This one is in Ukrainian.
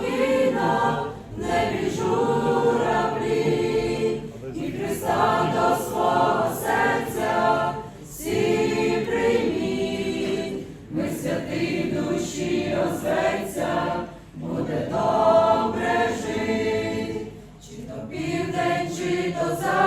віна, не біжу раблі, і Христа до свого серця всі прийміть, ми святий душі розветься, буде добре жити, чи то південь, чи то завтра.